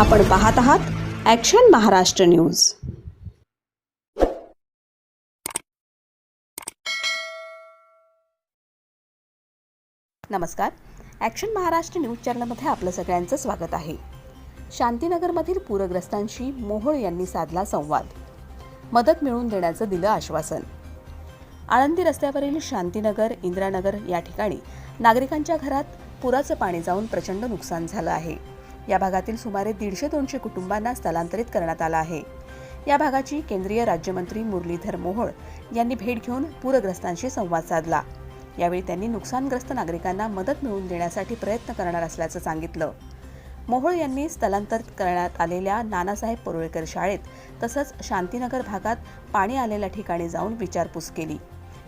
आपण पाहत आहात ॲक्शन महाराष्ट्र न्यूज नमस्कार. ॲक्शन महाराष्ट्र न्यूज चॅनलमध्ये आपलं सगळ्यांचं स्वागत आहे. शांतीनगरमधील पूरग्रस्तांशी मोहोळ यांनी साधला संवाद. मदत मिळवून देण्याचं दिलं आश्वासन. आळंदी रस्त्यावरील शांतीनगर इंदिरानगर या ठिकाणी नागरिकांच्या घरात पुराचं पाणी जाऊन प्रचंड नुकसान झालं आहे. या भागातील सुमारे दीडशे दोनशे कुटुंबांना स्थलांतरित करण्यात आलं आहे. या भागाची केंद्रीय राज्यमंत्री मुरलीधर मोहोळ यांनी भेट घेऊन पूरग्रस्तांशी संवाद साधला. यावेळी त्यांनी नुकसानग्रस्त नागरिकांना मदत मिळवून देण्यासाठी प्रयत्न करणार असल्याचं सांगितलं. मोहोळ यांनी स्थलांतरित करण्यात आलेल्या नानासाहेब परुळेकर शाळेत तसंच शांतीनगर भागात पाणी आलेल्या ठिकाणी जाऊन विचारपूस केली.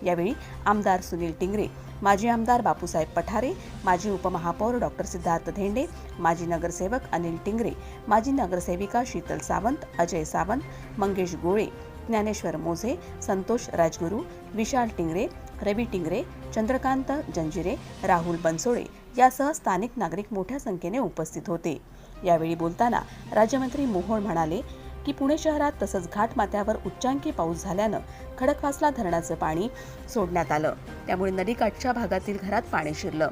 यावेळी आमदार सुनील टिंगरे माजी आमदार बापूसाहेब पठारे माजी उपमहापौर डॉक्टर सिद्धार्थ धेंडे माजी नगरसेवक अनिल टिंगरे माजी नगरसेविका शीतल सावंत अजय सावंत मंगेश गोळे ज्ञानेश्वर मोझे संतोष राजगुरू विशाल टिंगरे रवी टिंगरे चंद्रकांत जंजिरे राहुल बनसोडे यासह स्थानिक नागरिक मोठ्या संख्येने उपस्थित होते. यावेळी बोलताना राज्यमंत्री मोहोळ म्हणाले की पुणे शहरात तसंच घाटमाथ्यावर उच्चांकी पाऊस झाल्यानं खडकवासला धरणाचं पाणी सोडण्यात आलं. त्यामुळे नदीकाठच्या भागातील घरात पाणी शिरलं.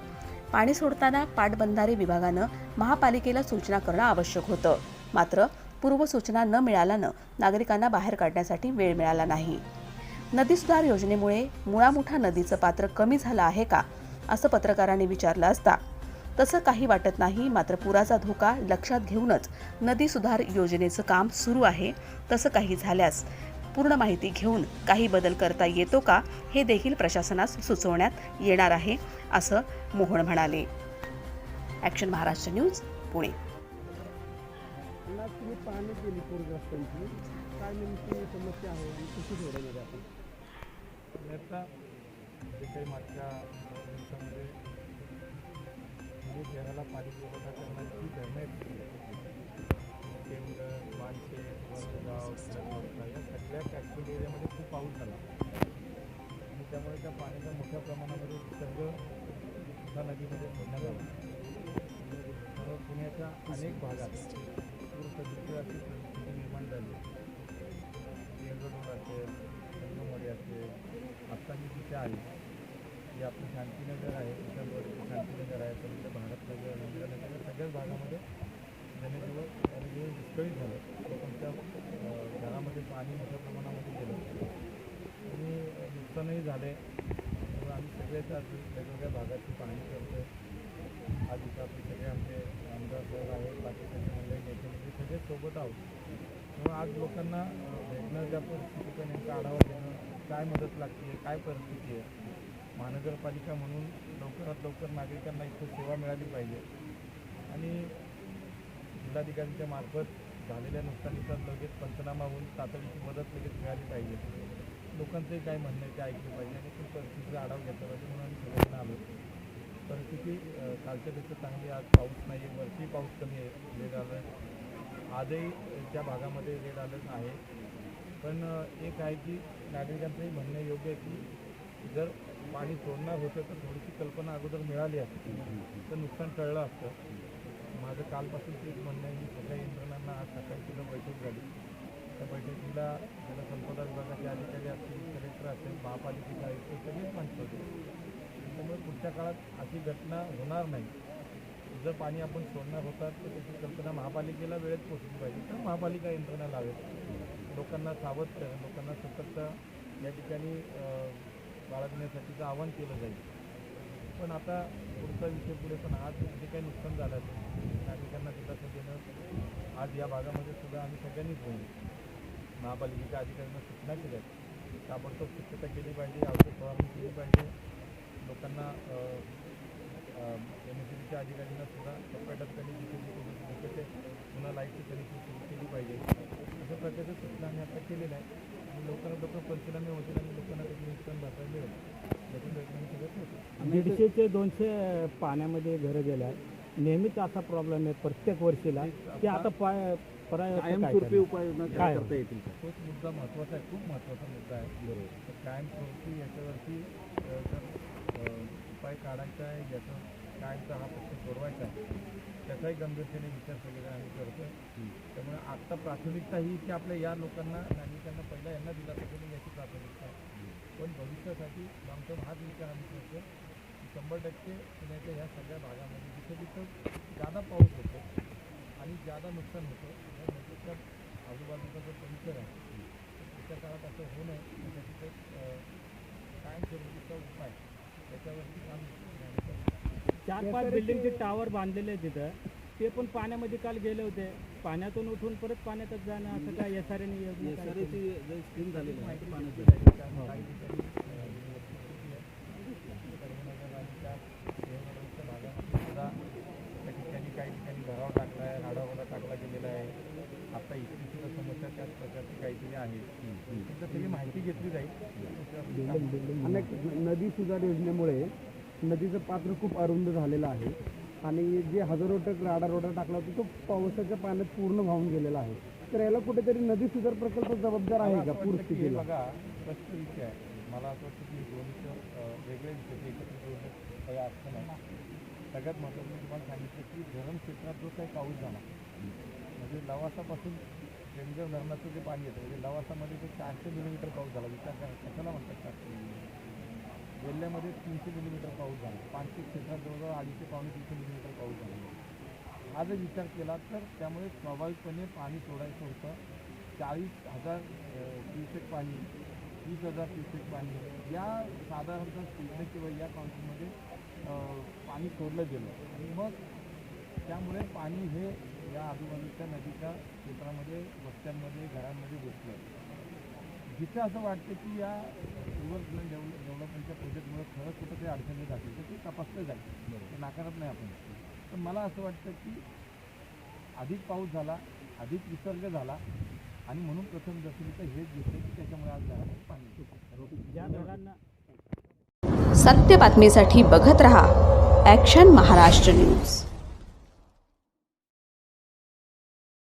पाणी सोडताना पाटबंधारे विभागानं महापालिकेला सूचना करणं आवश्यक होतं. मात्र पूर्वसूचना न मिळाल्यानं नागरिकांना बाहेर काढण्यासाठी वेळ मिळाला नाही. नदी सुधार योजनेमुळे मुळामुठा नदीचं पात्र कमी झालं आहे का असं पत्रकारांनी विचारलं असता तसं काही वाटत नाही मात्र पुराचा धोका लक्षात घेऊनच नदी सुधार योजनेचं काम सुरू आहे तसं काही झाल्यास पूर्ण माहिती घेऊन काही बदल करता येतो का हे देखील प्रशासनास सुचवण्यात येणार आहे असं मोहन म्हणाले. Action Maharashtra news Pune. समस्या आहे आणि कशी सोडवणार आपण जे काही मागच्या दिवसामध्ये म्हणजे शहराला पाणी पुरवठा करण्याची धरणं केंद्र मानशे वरगाव या सगळ्या कॅपिटल एरियामध्ये खूप पाऊस झाला. आणि त्यामुळे त्या पाण्याचा मोठ्या प्रमाणामध्ये सर्व त्या नदीमध्ये सोडण्यात आला. पुण्याच्या अनेक भागात पूरसदृश अशी परिस्थिती निर्माण झाली. येरगडूर असेल संगमवाडी असेल आत्ता जी तिथे आहे ती आपली शांतीनगर आहे त्याच्यावर शांतीनगर आहे त्यानंतर भारतनगर बऱ्याच भागामध्ये जनजीवन जनजीवन विस्कळीत झालं लोकांच्या घरामध्ये पाणी मोठ्या प्रमाणामध्ये गेलं. आणि नुकसानही झाले. त्यामुळे आम्ही सगळेच आज वेगवेगळ्या भागाची पाहणी करतो आज इथं आपले सगळे आमचे आमदार साहेब आहेत बाकी सगळे मंडळी नेते मंडळी सगळे सोबत आहोत. तेव्हा आज लोकांना भेटणं ज्या परिस्थितीचा नेमका आढावा घेणं काय मदत लागते काय परिस्थिती आहे महानगरपालिका म्हणून लवकरात लवकर नागरिकांना इथं सेवा मिळाली पाहिजे. आणि जिल्हाधिकाऱ्यांच्या मार्फत झालेल्या नुकसानीचा लगेच पंचनामा होऊन तातडीची मदत लगेच मिळाली पाहिजे. लोकांचंही काय म्हणणं आहे ते ऐकलं पाहिजे आणि खूप परिस्थितीचा आढावा घेतला पाहिजे म्हणून आम्ही सगळ्यांना आलो. परिस्थिती कालच्या कालच्यापेक्षा चांगली आहे. आज पाऊस नाही आहे. वरती पाऊस कमी आहे. Red alert. आजही त्या भागामध्ये रेड अलर्ट आहे. पण एक आहे की नागरिकांचंही म्हणणं योग्य आहे की जर पाणी सोडणार होतं तर थोडीशी कल्पना अगोदर मिळाली असती. तर नुकसान टळलं असतं. माझं कालपासून तेच म्हणणं आहे की सगळ्या यंत्रणांना आज सकाळी सुद्धा बैठक झाली. त्या बैठकीला जलसंपदा विभागाचे अधिकारी असतील कलेक्टर असेल महापालिकेचे आयुक्त सगळेच माणसं होते. त्यामुळे पुढच्या काळात अशी घटना होणार नाही. जर पाणी आपण सोडणार होतात तर त्याची कल्पना महापालिकेला वेळेत पोचली पाहिजे. तर महापालिका यंत्रणा लावेल. लोकांना सावध लोकांना सतर्कता या ठिकाणी बाळगण्यासाठीचं आवाहन केलं जाईल. पण आता पुढचा विषय पुढे पण आज जे काही नुकसान झालं असेल नागरिकांना दिलासा देणं आज या भागामध्ये सुद्धा आम्ही सगळ्यांनीच बोलू महापालिकेच्या अधिकाऱ्यांना सूचना केल्या आहेत. ताबडतोब स्वच्छता केली पाहिजे औषध फवारणी केली पाहिजे. लोकांना एम एस सीच्या अधिकाऱ्यांना सुद्धा टप्प्याटप्प्याने जिथे जिथे जिथे पुन्हा लाईटची कनेक्शन सुरू केली पाहिजे. अशा प्रकारच्या सूचना आम्ही आता केलेल्या आहेत. आणि लोकांना लोक पंचनामे होतील आणि लोकांना त्याची नुकसान भरपाई मिळेल. दीडशेचे दोनशे पाण्यामध्ये घरं गेल्या नेहमीच असा प्रॉब्लेम आहे प्रत्येक वर्षीला. की आता पाय कायमस्वरूपी उपाययोजना काय? करता येतील? तोच मुद्दा महत्त्वाचा आहे खूप महत्त्वाचा मुद्दा आहे. बरोबर. तर कायमस्वरूपी याच्यावरती जर उपाय काढायचा आहे याचं कायमचा हा प्रश्न सोडवायचा आहे त्याचाही गंभीरतेने विचार सगळेजण आम्ही करतो त्यामुळे आत्ता प्राथमिकता ही की आपल्या या लोकांना नागरिकांना पहिला यांना दिला पाहिजे याची प्राथमिकता आहे. पण भविष्यासाठी लॉंग टर्म हाच विचार आम्ही करतो शंभर टक्के पुण्याच्या ह्या सगळ्या भागामध्ये. जिथे जिथं जादा पाऊस होतो आणि जादा नुकसान होतं या आजूबाजूचा जो परिसर आहे त्याच्या काळात असं होऊ नये. यासाठी एक कायमस्वरूपीचा उपाय त्याच्यावरती काम. चार पाच बिल्डिंगचे टावर बांधलेले आहेत तिथं. ते पण पाण्यामध्ये काल गेले होते. पाण्यातून उठून परत पाण्यातच जाणं असं काय एस आर एने आहे. धर्मनगर आणि त्या ठिकाणी काही ठिकाणी भराव टाकला आहे. राडावडा टाकला गेलेला आहे आता सुद्धा समस्या त्याच प्रकारची काहीतरी आहे माहिती घेतली जाईल अनेक नदी सुधार योजनेमुळे नदीचं पात्र खूप अरुंद झालेलं आहे. आणि जे हजारो टक राडा रोडा टाकला होता तो पावसाच्या पाण्यात पूर्ण वाहून गेलेला आहे. तर याला कुठेतरी नदी सुधार प्रकल्प जबाबदार आहे का मला पूरस्थितीला? बघा प्रश्न विषय आहे. मला असं वाटतं की हे दोन वेगळे विषय ते एकत्र काही अर्थ नाही. सगळ्यात महत्त्वाचं मी तुम्हाला सांगितलं की धरण क्षेत्रात जो काही पाऊस झाला म्हणजे लवासापासून केंद्र धरणाचं जे पाणी येतं म्हणजे लवासामध्ये ते चारशे मिलीमीटर पाऊस झाला विचार करा कशाला म्हणतात चारशे मिलीमीटर जिल्ह्यामध्ये तीनशे मिलीमीटर पाऊस झाला. पाचशे क्षेत्रात जवळजवळ अडीचशे पावणे तीनशे मिलीमीटर पाऊस झाला. हा जर विचार केला तर त्यामुळे स्वाभाविकपणे पाणी सोडायचं होतं. चाळीस हजार क्युसेक पाणी वीस हजार क्युसेक पाणी या साधारणतः स्पीडने किंवा या काउंटीमध्ये पाणी सोडलं गेलं. आणि मग त्यामुळे पाणी हे या आजूबाजूच्या नदीच्या क्षेत्रामध्ये वस्त्यांमध्ये घरांमध्ये घुसलं. जिथं असं वाटतं की या रिव्हर फ्लड डेव्हलप डेव्हलपमेंटच्या प्रोजेक्टमुळे खरंच कुठं काही अडचणी जातील तर ते तपासलं जाईल. ते नाकारत नाही आपण. पण मला असं वाटतं की अधिक पाऊस झाला अधिक विसर्ग झाला आणि म्हणून प्रथम दर्शनीचं हेच दिसतं की त्याच्यामुळे आज घरामध्ये पाणी. ज्या धरणांना सत्य बातमीसाठी बघत रहा ॲक्शन महाराष्ट्र न्यूज